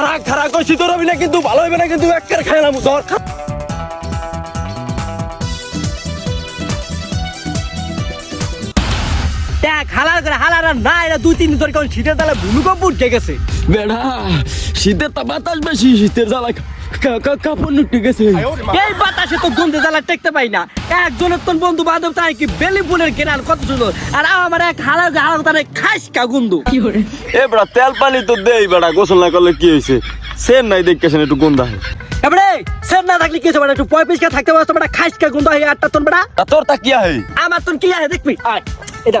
খারা খারাপ করছি তোর না কিন্তু ভালো হবে না, কিন্তু একের খাইলাম খা- দেখ হালার করে হালার আর না এটা দুই, তিন দিন ধরে কারণ শীতের তালে ভূমিকম্প উঠে গেছে। বেড়া শীতের তা বাতাস বেশি শীতের জ্বালা কা- কা- কাপড় উঠে গেছে। এই বাতাসে তো গন্ধে জ্বালা টেকতে পাই না। একজনের তোর বন্ধু বান্ধব তাই কি বেলি ফুলের কেনার কত সুন্দর। আর আমার এক হালার হালার তারে খাস কা গন্ধ। এ বেড়া তেল পানি তো দেই বেড়া গোসল না করলে কি হয়েছে সেন নাই দেখতেছেন একটু গন্ধা এবারে সের না থাকলে কি হচ্ছে বেটা একটু পয়পিসকা থাকতে পারছ বেটা খাস কা গন্ধ হয় আটটা তোর বেটা তোর তা কি হয় আমার তোর কি আছে দেখবি? আয় এটা।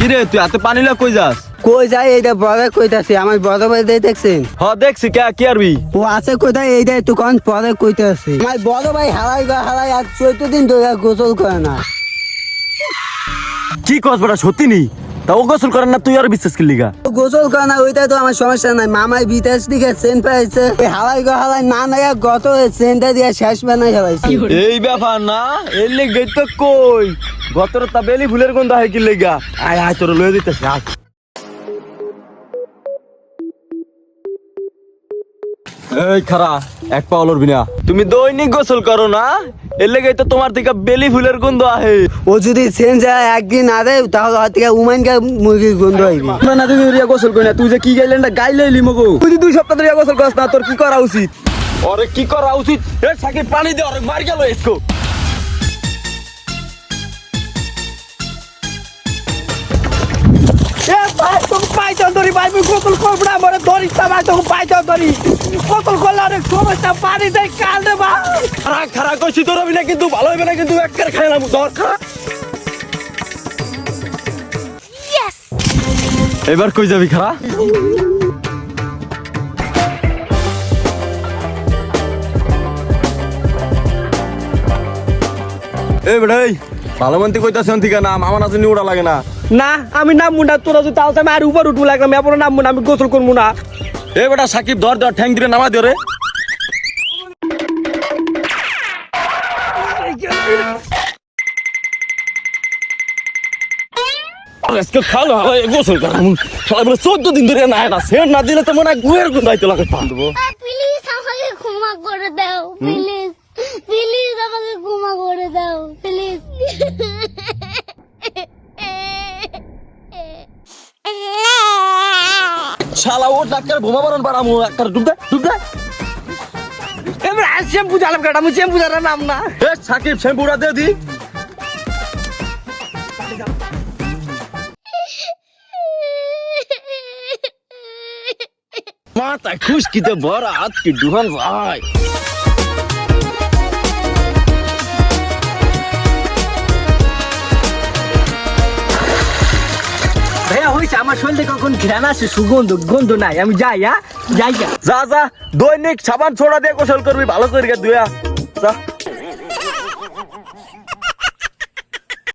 কি রে তুই হাতে পানি লা কই যাস? কই যায় এইটা বড় কইতাছি আমার বড় ভাই দেখছেন? হ দেখছি কে কি আরবি? ও আছে কোথায়? এইটা কন পরে কইতাছি। আমার বড় ভাই হালাই গা হালাই আর চৈত্র দিন ধরে গোসল করে না। কি কস বেড়া সত্যি নি? তা ও গোসল করেন না তুই আর বিশ্বাস করলি গা ও গোসল করে না ওইটাই তো আমার সমস্যা নাই। মামাই বিদেশ দিকে সেন পাইছে। ওই হালাই গা হালাই না নাই গত সেনটা দিয়ে শেষ বানাই হেলাইছে এই ব্যাপার না এর লেগে তো কই? গতর তা বেলি ফুলের গন্ধ হয় কি লেগা? আয় আয় তোর লয়ে দিতেছে আয়। এই খারা এক পা লড়বি না। তুমি দৈনিক গোসল করো না? এর লেগে তো তোমার থেকে বেলি ফুলের গন্ধ আহে। ও যদি সেন যায় একদিন না দেয় তাহলে হয়তো উমাইন গা মুরগির গন্ধ হইবি না না তুই রিয়া গোসল করি না। তুই যে কি গাইলেন না গাইলে লিমগো তুই দুই সপ্তাহ ধরে গোসল করছ না তোর কি করা উচিত? ওরে কি করা উচিত? এ সাকি পানি দে ওরে মার গেল এসকো। ভাই তোকে ধরি ভাই মুই গোসল করব না ধরিস না ভাই তোকে ধরি। গোসল করলে অনেক সমস্যা পানি দেয় কাল দে ভাই খারা খারা করছি তোর না কিন্তু ভালো হবে না কিন্তু একবার খাইলাম ধর খারা এবার কই যাবি খারা? এই বেড়াই ভালো মন্ত্রী কইতাছেন ঠিক না আমার নাচে উড়া লাগে না। না আমি নাম মুন্ডা তোরা যদি তাহলে আমি আর উপর উঠবো লাগলাম এরপরে নাম মুন্ডা আমি গোসল করব না। এ বেটা সাকিব ধর ধর ঠ্যাং দিলে নামা দিও রে। আজকে খালো হয় গোসল করাম শালা বলে চোদ্দ দিন ধরে না সেট না দিলে তো মনে হয় গুয়ের গুন্দাইতে লাগে পান দেবো প্লিজ আমাকে ক্ষমা করে দাও প্লিজ প্লিজ আমাকে ক্ষমা করে দাও প্লিজ শালা ও ডাক্তার বোমা বারণ বাড়ামু একটা ডুব দে ডুব দে। এবার শ্যাম্পু জ্বালাম কাটা আমি শ্যাম্পু জ্বালার নাম না। এ সাকিব শ্যাম্পুটা দে দি। মাথা খুশকিতে ভরা হাত কি ডুহান ভাই। হয়েছে আমার শরীরে কখন ঘ্রাণ আসে সুগন্ধ, গন্ধ নাই, আমি যাই হ্যাঁ? যাই যা যা, দৈনিক সাবান ছোড়া দিয়ে গোসল করবি, ভালো করে দুয়া। যা।